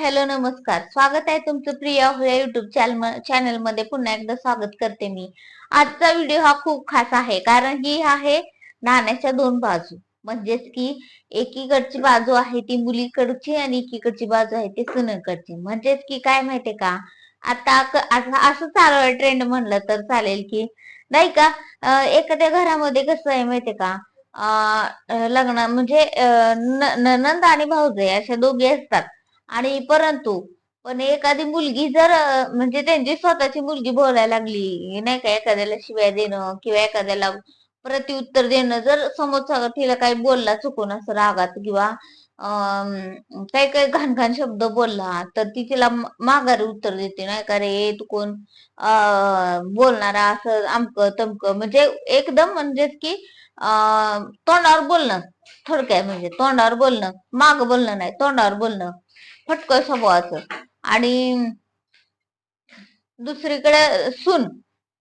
Hello नमस्कार. स्वागत आहे तुमचं प्रिया होया युट्यूब चॅनलमध्ये पुन्हा एकदा स्वागत करते मी. आजचा व्हिडिओ हा खूप खास आहे कारण ही आहे नाण्याच्या दोन बाजू. म्हणजेच की एकीकडची बाजू आहे ती मुलीकडची आणि एकीकडची बाजू आहे ती सुनेकडची. म्हणजेच की काय माहितीये का? आता असं चालू आहे ट्रेंड म्हणलं तर चालेल की नाही का? एखाद्या घरामध्ये कसं आहे माहितीये का? लग्न म्हणजे ननंद नणंद आणि भाऊजे अशा दोघी असतात. आणि परंतु पण एखादी मुलगी जर म्हणजे त्यांची स्वतःची मुलगी बोलायला लागली नाही का एखाद्याला शिव्या देणं किंवा एखाद्याला प्रत्युत्तर देणं जर समोरचा तिला काही बोलला चुकून असं रागात किंवा अं, काही काही घाण घाण शब्द बोलला तर ती तिला माघारी उत्तर देते नाही का रे तू कोण? बोलणारा असं आमक तमकं. म्हणजे एकदम म्हणजेच की अं, तोंडावर बोलणं थोडक्यात म्हणजे तोंडावर बोलणं माग बोलणं नाही तोंडावर बोलणं. फटकळ स्वभावाचं. आणि दुसरीकडे सून.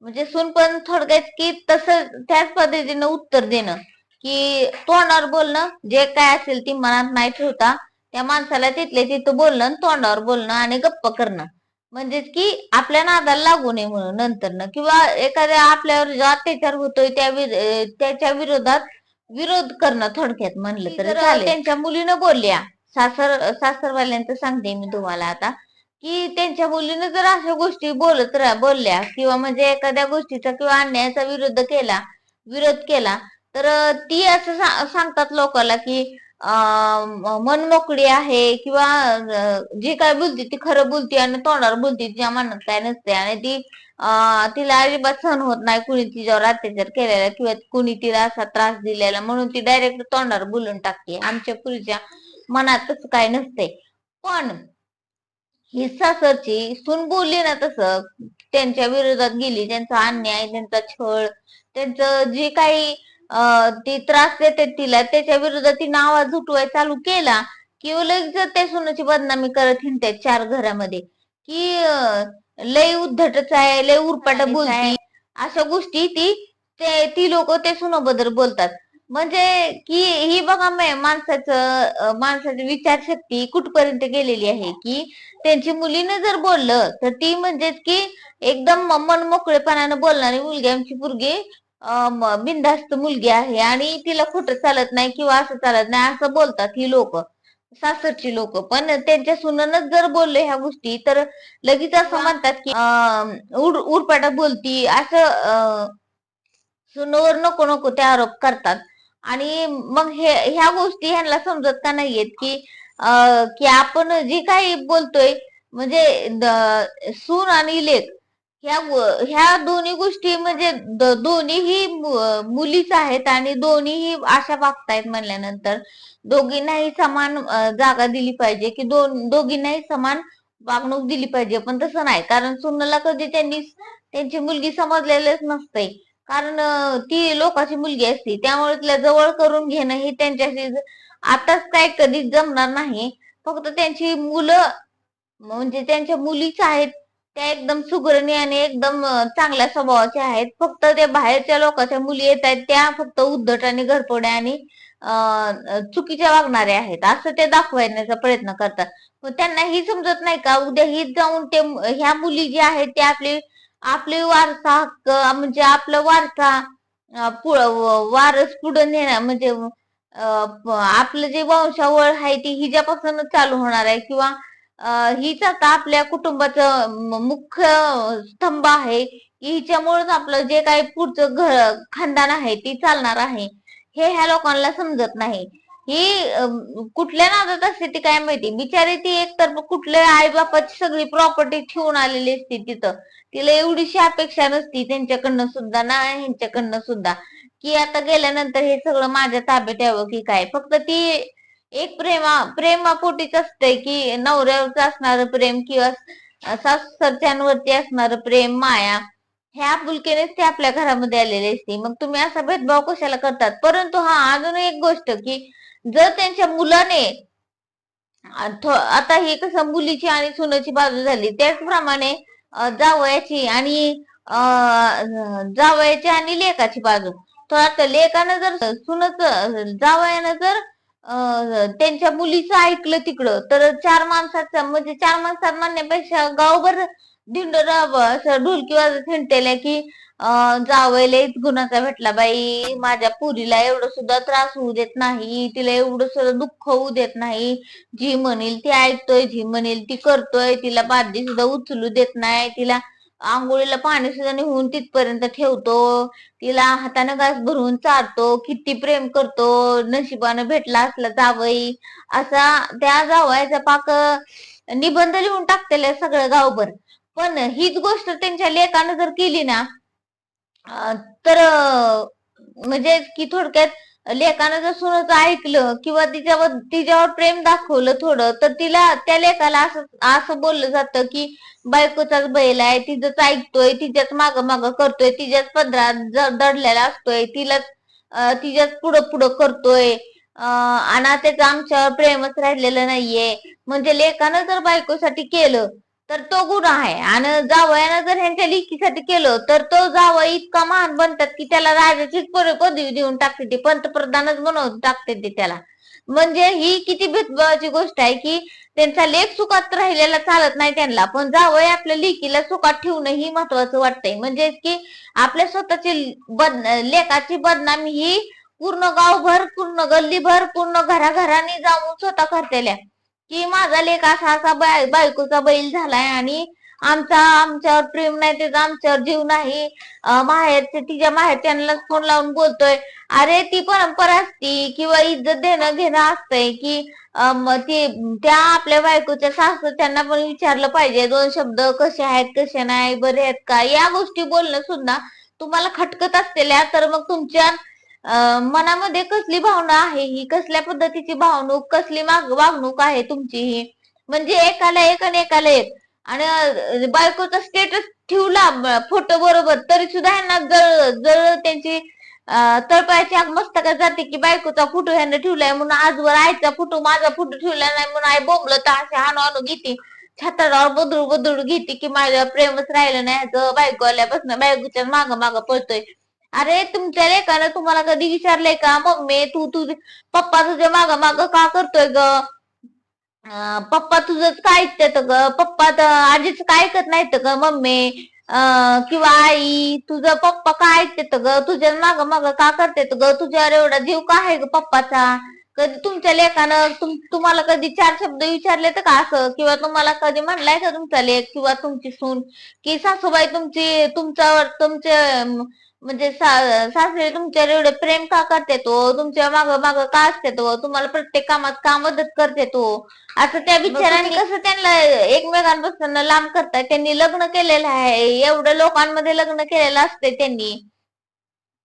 म्हणजे सून पण थोडक्यात की तसं त्याच पद्धतीनं उत्तर देणं. की तोंडावर बोलणं जे काय असेल ती मनात नाही ठेवता त्या माणसाला तिथले तिथं बोलणं तोंडावर बोलणं आणि गप्प करणं. म्हणजेच की आपल्या नादाला लागू नये म्हणून नंतर किंवा एखाद्या आपल्यावर जो अत्याचार होतोय त्या त्याच्या विरोधात विरोध करणं थोडक्यात म्हणलं तर त्यांच्या मुलीनं बोलल्या सासर सासरवाल्यांचं सांगते मी तुम्हाला आता की त्यांच्या मुलीनं जर अशा गोष्टी बोलत राह बोलल्या किंवा म्हणजे एखाद्या गोष्टीचा किंवा अन्यायाचा विरोध केला विरोध केला तर ती असं सांगतात लोकांना की मन मोकळी आहे किंवा जी काय बोलती ती खरं बोलती आणि तोंडावर बोलती तिच्या मनात काय नसते आणि ती तिला अजिबात सहन होत नाही कुणी तिच्यावर अत्याचार केलेला किंवा कुणी तिला असा त्रास दिलेला म्हणून ती डायरेक्ट तोंडावर बोलून टाकते. आमच्या पूर्वीच्या मनात तसं काय नसते. पण ही सासरची सून बोलली ना तसं त्यांच्या विरोधात गेली. त्यांचा अन्याय त्यांचा छळ त्यांचं जे काही ती त्रास देते तिला त्याच्या विरोधात तिनं आवाज उठवाय चालू केला की लगेच त्या सुनाची बदनामी करत हिंडतात चार घरामध्ये की लय उद्धटच आहे लय उरपाट बोलती. अशा गोष्टी ती ते ती लोक ते सुनाबद्दल बोलतात. म्हणजे की ही बघा मै- माणसाचं माणसाची विचारशक्ती कुठपर्यंत गेलेली आहे की त्यांची मुलीनं जर बोललं तर ती म्हणजेच की एकदम मन मोकळेपणानं बोलणारी मुलगी आमची पोरगी अं, म- बिनधास्त मुलगी आहे आणि तिला खोटं चालत नाही किंवा असं चालत नाही असं बोलतात ही लोक सासरची लोक. पण त्यांच्या सुननच जर बोलले ह्या गोष्टी तर लगेच असं म्हणतात की उरपाटा बोलती असं सुनवर नको नको ते आरोप करतात. आणि मग हे ह्या गोष्टी ह्यांना समजत का नाहीयेत की अं, की आपण जे काही बोलतोय म्हणजे सून आणि लेक ह्या ह्या दोन्ही गोष्टी म्हणजे दोन्हीही मुलीच आहेत आणि दोन्हीही अशा वागतायत म्हणल्यानंतर दोघींनाही समान जागा दिली पाहिजे की दोन दोघींनाही समान वागणूक दिली पाहिजे. पण तसं नाही. कारण सुनला कधी त्यांनी त्यांची मुलगी समजलेलंच नसतंय. कारण ती लोकांची मुलगी असते त्यामुळे तिला जवळ करून घेणं हे त्यांच्याशी आताच काय कधीच जमणार नाही. फक्त त्यांची मुलं म्हणजे त्यांच्या मुलीच आहेत त्या एकदम सुगरणी आणि एकदम चांगल्या स्वभावाच्या आहेत. फक्त त्या बाहेरच्या लोकांच्या मुली येत आहेत त्या फक्त उद्धट आणि घरपोड्या आणि चुकीच्या वागणाऱ्या आहेत. असं ते दाखवण्याचा प्रयत्न करतात. मग त्यांना ही समजत नाही का उद्या ही जाऊन ते ह्या मुली ज्या आहेत त्या आपली आपले वारसा हक्क म्हणजे आपला वारसा वारस पुढे नेणार म्हणजे आपलं जे वंशावळ आहे ती हिच्यापासूनच चालू होणार आहे किंवा हीच आता आपल्या कुटुंबाचं मुख्य स्तंभ आहे. की हिच्यामुळेच आपलं जे काही पुढचं घर खानदान आहे ती चालणार आहे. हे ह्या लोकांना समजत नाही. ही कुठल्या नादात असते ती काय माहिती? बिचारी ती एकतर कुठल्या आई बापाची सगळी प्रॉपर्टी ठेवून आलेली असते तिथं. तिला एवढीशी अपेक्षा नसती त्यांच्याकडनं सुद्धा ना ह्यांच्याकडनं सुद्धा. की आता गेल्यानंतर हे सगळं माझ्या ताब्यात यावं की काय? फक्त ती एक प्रेमा प्रेमापोटीच असतंय की नवऱ्यावरच असणारं प्रेम किंवा सासरच्यांवरती असणारं प्रेम माया ह्या आपुलकीनेच ते आपल्या घरामध्ये आलेले असते. मग तुम्ही असा भेदभाव कशाला करतात? परंतु हा अजून एक गोष्ट की जर त्यांच्या मुलाने आता हे कसं मुलीची आणि सुनाची बाजू झाली त्याचप्रमाणे जावयाची आणि जावयाची आणि लेखाची बाजू. तर आता लेकानं जर सुनच जावयानं जर अं, त्यांच्या मुलीचं ऐकलं तिकडं तर चार माणसाचं म्हणजे चार माणसात म्हणण्यापेक्षा गावभर दिंड असं ढोलकी वाजत म्हणतेल्या की अं, गुणाचा भेटला बाई. माझ्या पुरीला एवढं सुद्धा त्रास होऊ देत नाही. तिला एवढं सुद्धा दुःख होऊ देत नाही. जी म्हणेल ती ऐकतोय जी म्हणेल ती करतोय. तिला बादली सुद्धा उचलू देत नाही. तिला आंघोळीला पाणी सुद्धा निघून तिथपर्यंत ठेवतो. तिला हाताने घास भरून चारतो. किती प्रेम करतो. नशिबानं भेटला असला जावई. असा त्या जावयाचा पाक निबंध लिहून टाकतेले सगळं गावभर. पण हीच गोष्ट त्यांच्या लेखानं जर केली ना तर म्हणजे की थोडक्यात लेखानं जर सुनाचं ऐकलं किंवा तिच्यावर तिच्यावर प्रेम दाखवलं थोडं तर तिला त्या लेखाला असं असं बोललं जातं की बायकोचाच बैल आहे तिचंच ऐकतोय तिच्याच माग माग करतोय तिच्याच पदरात दडलेला असतोय तिलाच तिच्याच पुढं पुढं करतोय आणि त्याचं आमच्यावर प्रेमच राहिलेलं नाहीये. म्हणजे लेखानं जर बायकोसाठी केलं तर तो गुन्हा आहे. आणि जावयानं जर ह्यांच्या लिखीसाठी केलं तर तो जावई इतका महान बनतात की त्याला राजाचीच पदवी देऊन टाकते ते? पंतप्रधानच बनवून टाकते ते त्याला. म्हणजे ही किती भेदभावाची गोष्ट आहे की त्यांचा लेख सुखात राहिलेला चालत नाही त्यांना. पण जावई आपल्या लेकीला सुखात ठेवणं ही महत्वाचं वाटतंय. म्हणजे की आपल्या स्वतःची बद लेखाची बदनामी ही पूर्ण गावभर पूर्ण गल्लीभर पूर्ण घराघरांनी जाऊन स्वतः करतेल्या. की माझा लेख असा असा बाय बायकोचा बैल झालाय आणि आमचा आमच्यावर प्रेम नाही त्याचा आमच्यावर जीव नाही. माहेर तिच्या तिच्या माहेरच्यांनाच फोन लावून बोलतोय अरे ती परंपरा असती किंवा इज्जत देणं घेणं असतंय की ती त्या आपल्या बायकोच्या सासू त्यांना पण विचारलं पाहिजे दोन शब्द कसे आहेत कसे नाही बरे आहेत का? या गोष्टी बोलणं सुद्धा तुम्हाला खटकत असलेल्या तर मग तुमच्या मनामध्ये कसली भावना आहे? ही कसल्या पद्धतीची भावणूक कसली वागणूक आहे तुमची ही? म्हणजे एकाला एक आणि एकाला एक. आणि बायकोचा स्टेटस ठेवला फोटो बरोबर तरी सुद्धा ह्यांना जर जर त्यांची तळपायची तळपायाची आग मस्तकात जाते की बायकोचा फोटो ह्यानं ठेवलाय म्हणून आजवर आईचा फोटो माझा फोटो ठेवला नाही म्हणून आई बोंबलं तर असे हाणू हाणू घेते. छाताडावर बदळू बदळू घेते की माझ्या प्रेमच राहिलं नाही. बायको आल्यापासून बायकोच्या माग माग पळतोय. अरे तुमच्या लेकानं तुम्हाला कधी विचारलंय का? मम्मी तू तू पप्पा तुझ्या माग माग का करतोय ग? पप्पा तुझंच काय ऐकत ग? पप्पा तर आजीच काय ऐकत नाहीत ग मम्मी? किंवा आई? तुझं पप्पा काय ऐकते ग? तुझ्या माग माग का करते ग? तुझ्यावर एवढा जीव का आहे ग पप्पाचा? कधी तुमच्या लेखानं तुम तुम्हाला कधी चार शब्द विचारले तर का असं? किंवा तुम्हाला कधी म्हणलाय का तुमचा लेख? किंवा तुमची सून? की सासूबाई तुमची तुमच्यावर तुमचे म्हणजे सा- सासरे तुमच्यावर एवढे प्रेम का करते तो? तुमच्या माग माग का असते तो? तुम्हाला प्रत्येक कामात का मदत करते तो? असं त्या बिचारांनी कसं त्यांना एकमेकांपासून लांब करताय त्यांनी लग्न केलेलं आहे. एवढं लोकांमध्ये लग्न केलेलं असते त्यांनी.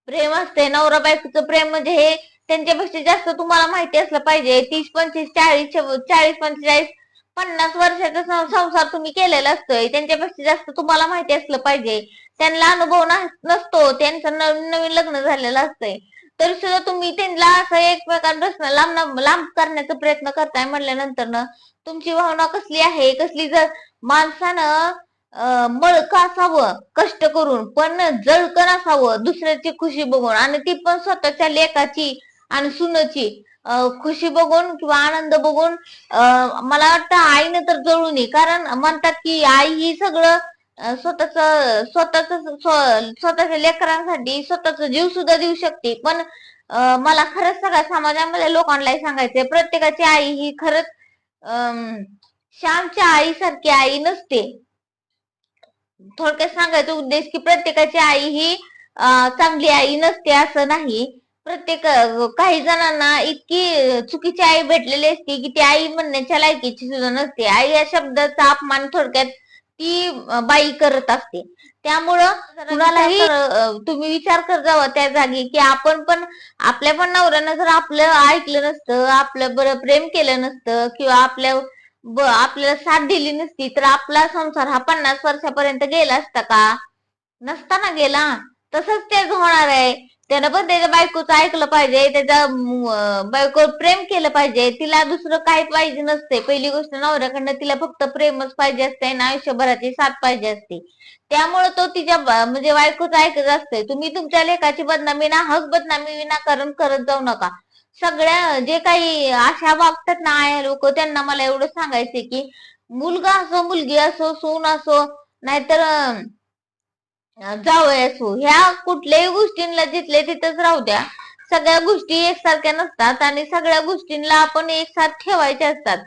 प्रेम असते नवरा बायकोचं प्रेम म्हणजे हे त्यांच्यापेक्षा जास्त तुम्हाला माहिती असलं पाहिजे. तीस पंचवीस चाळीस चाळीस पंचेचाळीस पन्नास वर्षाचा सं- संसार तुम्ही केलेला असतोय. त्यांच्यापेक्षा जास्त तुम्हाला माहिती असलं पाहिजे. त्यांना अनुभव नसतो. त्यांचं नवीन नवीन लग्न झालेलं असतंय. तरी सुद्धा तुम्ही त्यांना असं एकमेकांपासून लांब लांब करण्याचा प्रयत्न करताय म्हटल्यानंतर ना तुमची भावना कसली आहे? कसली जर माणसानं अं, असावं कष्ट करून पण जळकण असावं दुसऱ्याची खुशी बघून आणि ती पण स्वतःच्या लेखाची आणि सुनची खुशी बघून किंवा आनंद बघून मला वाटतं आईनं तर जळू नये कारण म्हणतात की आई ही सगळं स्वतःच स्वतःच स्वतःच्या लेकरांसाठी स्वतःचा जीव सुद्धा देऊ शकते. पण मला खरंच सगळ्या समाजामध्ये लोकांनाही सांगायचंय प्रत्येकाची आई ही खरंच अं, श्यामच्या आईसारखी आई नसते. थोडक्यात सांगायचा उद्देश की प्रत्येकाची आई ही चांगली आई नसते असं नाही. प्रत्येक काही जणांना इतकी चुकीची आई भेटलेली असते की ती आई म्हणण्याच्या लायकीची सुद्धा नसते. आई या शब्दाचा अपमान थोडक्यात ती बाई करत असते. त्यामुळं कुणालाही तुम्ही विचार कर जावा त्या जागी की आपण पण आपल्या पण नवऱ्यानं जर आपलं ऐकलं नसतं आपलं बरं प्रेम केलं नसतं किंवा आपल्या आपल्याला साथ दिली नसती तर आपला संसार हा पन्नास वर्षापर्यंत गेला असता का? नसता ना गेला. तसंच तेच होणार आहे. त्यानं पण त्याच्या बायकोचं ऐकलं पाहिजे त्याच्या बायको बायकोवर प्रेम केलं पाहिजे. तिला दुसरं काही पाहिजे नसते. पहिली गोष्ट नवऱ्याकडनं तिला फक्त प्रेमच पाहिजे असते आणि आयुष्यभराची साथ पाहिजे असते. त्यामुळे तो तिच्या म्हणजे बायकोचं ऐकत असते तुम्ही तुमच्या लेखाची बदनामी ना हक बदनामी विनाकारण करत जाऊ नका. सगळ्या जे काही आशा वागतात ना आया लोक त्यांना मला एवढं सांगायचे की मुलगा असो मुलगी असो सून असो नाहीतर अं, असो ह्या कुठल्याही गोष्टींना जिथले तिथंच राहू द्या. सगळ्या गोष्टी एकसारख्या नसतात आणि सगळ्या गोष्टींना आपण एकसाथ ठेवायच्या असतात.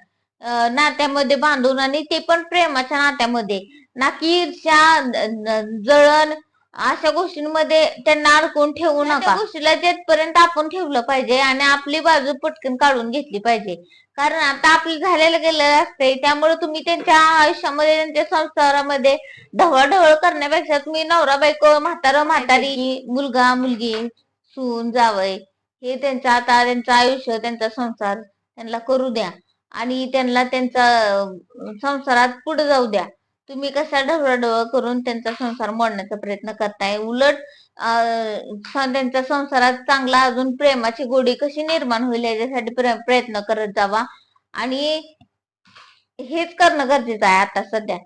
नात्यामध्ये बांधून आणि ते पण प्रेमाच्या नात्यामध्ये. ना की ईर्ष्या जळण अशा गोष्टींमध्ये त्यांना अडकून ठेवू नका. गोष्टीला जेथपर्यंत आपण ठेवलं पाहिजे आणि आपली बाजू पटकन काढून घेतली पाहिजे. कारण आता आपलं झालेलं गेलेलं असतंय त्यामुळे तुम्ही त्यांच्या आयुष्यामध्ये त्यांच्या संसारामध्ये ढवळढवळ करण्यापेक्षा तुम्ही नवरा बायको म्हातारा म्हातारी मुलगा मुलगी सून जावई हे त्यांचं आता त्यांचं आयुष्य त्यांचा संसार त्यांना करू द्या. आणि त्यांना त्यांचा संसारात पुढे जाऊ द्या. तुम्ही कसा ढवळढवळ करून त्यांचा संसार मोडण्याचा प्रयत्न करताय? उलट त्यांच्या संसारात चांगला अजून प्रेमाची गोडी कशी निर्माण होईल याच्यासाठी प्रयत्न करत जावा. आणि हेच करणं गरजेचं आहे आता सध्या.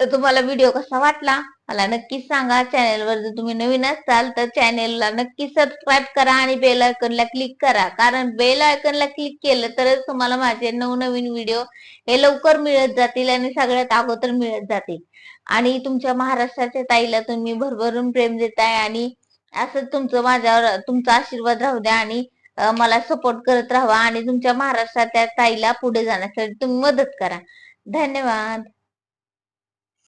तर तुम्हाला व्हिडिओ कसा वाटला? मला नक्कीच सांगा. चॅनेलवर जर तुम्ही नवीन असाल तर चॅनेलला नक्की सबस्क्राईब करा आणि बेल आयकनला क्लिक करा. कारण बेल आयकनला क्लिक केलं तरच तुम्हाला माझे नवनवीन व्हिडिओ हे लवकर मिळत जातील आणि सगळ्यात अगोदर मिळत जातील. आणि तुमच्या महाराष्ट्राच्या ताईला तुम्ही भरभरून प्रेम देताय आणि असंच तुमचं माझ्यावर तुमचा आशीर्वाद राहू द्या आणि मला सपोर्ट करत राहा आणि तुमच्या महाराष्ट्राच्या ताईला पुढे जाण्यासाठी तुम्ही मदत करा. धन्यवाद.